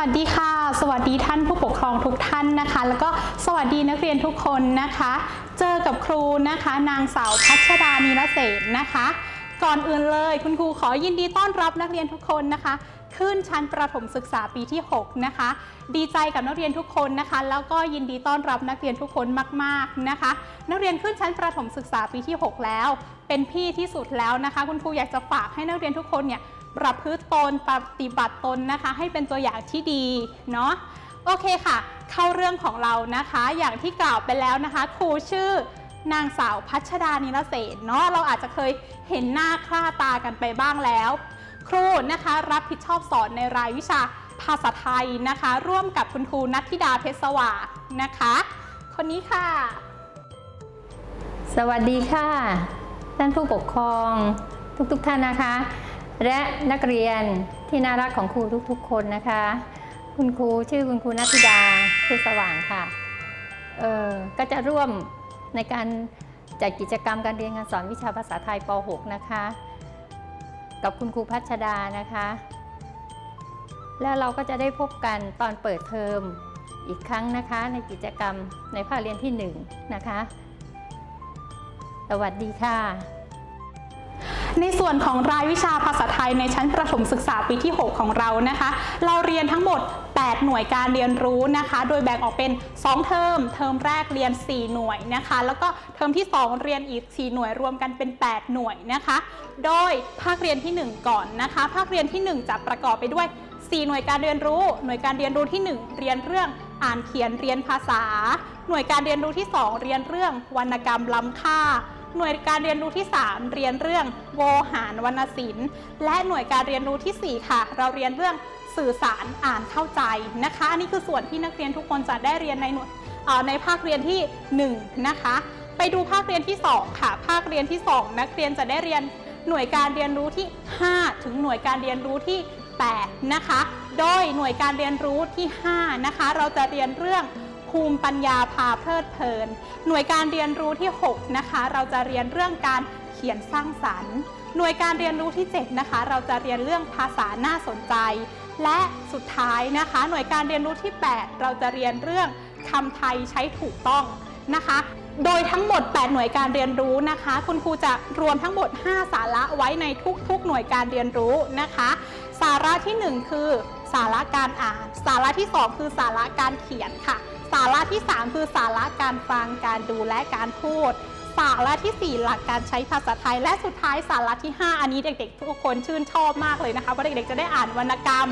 วัสดีค่ะ สวัสดีท่านผู้ปกครองทุกท่านนะคะ แล้วก็สวัสดีนักเรียนทุกคนนะคะ เจอกับครูนะคะ นางสาวพัชดานีรเสนนะคะ ก่อนอื่นเลยคุณครูขอยินดีต้อนรับนักเรียนทุกคนนะคะ ขึ้นชั้นประถมศึกษาปีที่ 6 นะคะ ดีใจกับนักเรียนทุกคนนะคะ แล้วก็ยินดีต้อนรับนักเรียนทุกคนมาก ๆนะคะ นักเรียนขึ้นชั้นประถมศึกษาปีที่ 6 แล้ว เป็นพี่ที่สุดแล้วนะคะ คุณครูอยากจะฝากให้นักเรียนทุกคนเนี่ย ประพฤติตนปฏิบัติตนนะคะ ให้เป็นตัวอย่างที่ดีเนาะโอเคค่ะ เข้าเรื่องของเรานะคะ อย่างที่กล่าวไปแล้วนะคะ ครูชื่อนางสาวพัชดานิรเสนเนาะเราอาจจะเคยเห็นหน้าค่าตากันไปบ้างแล้ว ครูนะคะรับผิดชอบสอนในรายวิชาภาษาไทยนะคะ ร่วมกับคุณครูนัทธิดาเพชรสว่างนะคะ คนนี้ค่ะ สวัสดีค่ะ ท่านผู้ปกครองทุกๆทท่านนะคะ และนักเรียนที่น่ารักของครูทุกๆ คนนะคะ คุณครูชื่อคุณครูนัทธิดาเพชรสว่างค่ะเออก็จะร่วมในการจัดกิจกรรมการเรียนการสอนวิชาภาษาไทยป .6 นะคะ กับคุณครูพัชดานะคะ แล้วเราก็จะได้พบกันตอนเปิดเทอมอีกครั้งนะคะ ในกิจกรรมในภาคเรียนที่ 1 นะคะ สวัสดีค่ะ ในส่วนของรายวิชาภาษาไทยในชั้นประถมศึกษาปีที่ 6 ของเรานะคะ เราเรียนทั้งหมด 8 หน่วยการเรียนรู้นะคะ โดยแบ่งออกเป็น 2 เทอม เทอมแรกเรียน 4 หน่วยนะคะ แล้วก็เทอมที่ 2 เรียนอีก 4 หน่วยรวมกันเป็น 8 หน่วยนะคะ โดยภาคเรียนที่ 1 ก่อนนะคะ ภาคเรียนที่ 1 จะประกอบไปด้วย 4 หน่วยการเรียนรู้ หน่วยการเรียนรู้ที่ 1 เรียนเรื่องอ่านเขียนเรียนภาษา หน่วยการเรียนรู้ที่ 2 เรียนเรื่องวรรณกรรมล้ำค่า หน่วยการเรียนรู้ที่ 3 เรียนเรื่องโวหารวรรณศิลป์ และหน่วยการเรียนรู้ทีสี่ 4 ค่ะ เราเรียนเรื่องสื่อสารอ่านเข้าใจนะคะ อันนี้คือส่วนที่นักเรียนทุกคนจะได้เรียนในหน่วยในภาคเรียนที่ 1 นะคะ ไปดูภาคเรียนที่ 2 ค่ะ ภาคเรียนที่ 2 นักเรียนจะได้เรียนหน่วยการเรียนรู้ที่ 5 ถึงหน่วยการเรียนรู้ที่ 8 นะคะ โดยหน่วยการเรียนรู้ที่ 5 นะคะ เราจะเรียนเรื่อง ภูมิปัญญาพาเพลิดเพลิน หน่วยการเรียนรู้ที่ 6 นะคะ เราจะเรียนเรื่องการเขียนสร้างสรรค์ หน่วยการเรียนรู้ที่ 7 นะคะ เราจะเรียนเรื่องภาษาน่าสนใจ และสุดท้ายนะคะ หน่วยการเรียนรู้ที่ 8 เราจะเรียนเรื่องคำไทยใช้ถูกต้องนะคะโดยทั้งหมด 8 หน่วยการเรียนรู้นะคะ คุณครูจะรวมทั้งหมด 5 สาระไว้ในทุก ๆ หน่วยการเรียนรู้นะคะ สาระที่ 1 คือ สาระการอ่าน สาระที่ 2 คือสาระการเขียนค่ะ สาระที่ 3 คือสาระการฟังการดูและการพูด สาระทีสี่ 4 หลักการใช้ภาษาไทย และสุดท้ายสาระที่ 5 อันนี้เด็ก ๆ ทุกคนชื่นชอบมากเลยนะคะเพราะเด็กๆจะได้อ่านวรรณกรรม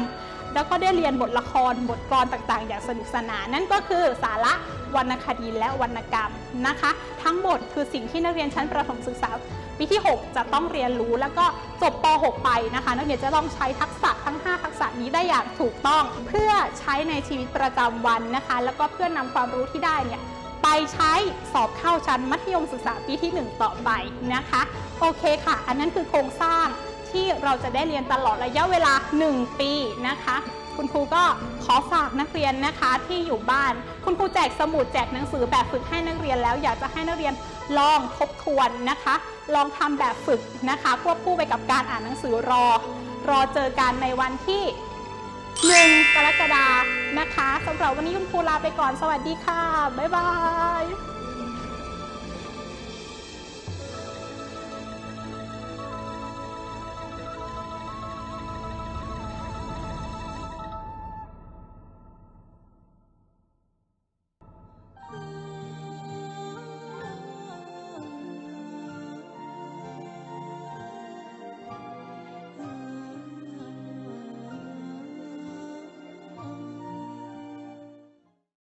แล้วก็ได้เรียนบทละครบทกลอนต่างๆ อย่างสนุกสนานนั่นก็คือสาระวรรณคดีและวรรณกรรมนะคะ ทั้งหมดคือสิ่งที่นักเรียนชั้นประถมศึกษา ปีที่ 6 จะต้องเรียนรู้แล้วก็จบป .6 ไปนะคะ นักเรียนจะต้องใช้ทักษะทั้ง 5 ทักษะนี้ได้อย่างถูกต้อง เพื่อใช้ในชีวิตประจำวันนะคะ แล้วก็เพื่อนำความรู้ที่ได้เนี่ยไปใช้สอบเข้าชั้นมัธยมศึกษาปีที่ 1 ต่อไปนะคะ โอเคค่ะ อันนั้นคือโครงสร้างที่เราจะได้เรียนตลอดระยะเวลา 1 ปีนะคะ คุณครูก็ขอฝากนักเรียนนะคะที่อยู่บ้าน คุณครูแจกสมุดแจกหนังสือแบบฝึกให้นักเรียนแล้ว อยากจะให้นักเรียน ลองทบทวนนะคะ ลองทำแบบฝึกนะคะควบคู่ไปกับการอ่านหนังสือรอ รอเจอกันในวันที่1กรกฎานะคะสำหรับวันนี้คุณครูลาไปก่อนสวัสดีค่ะ บ๊ายบาย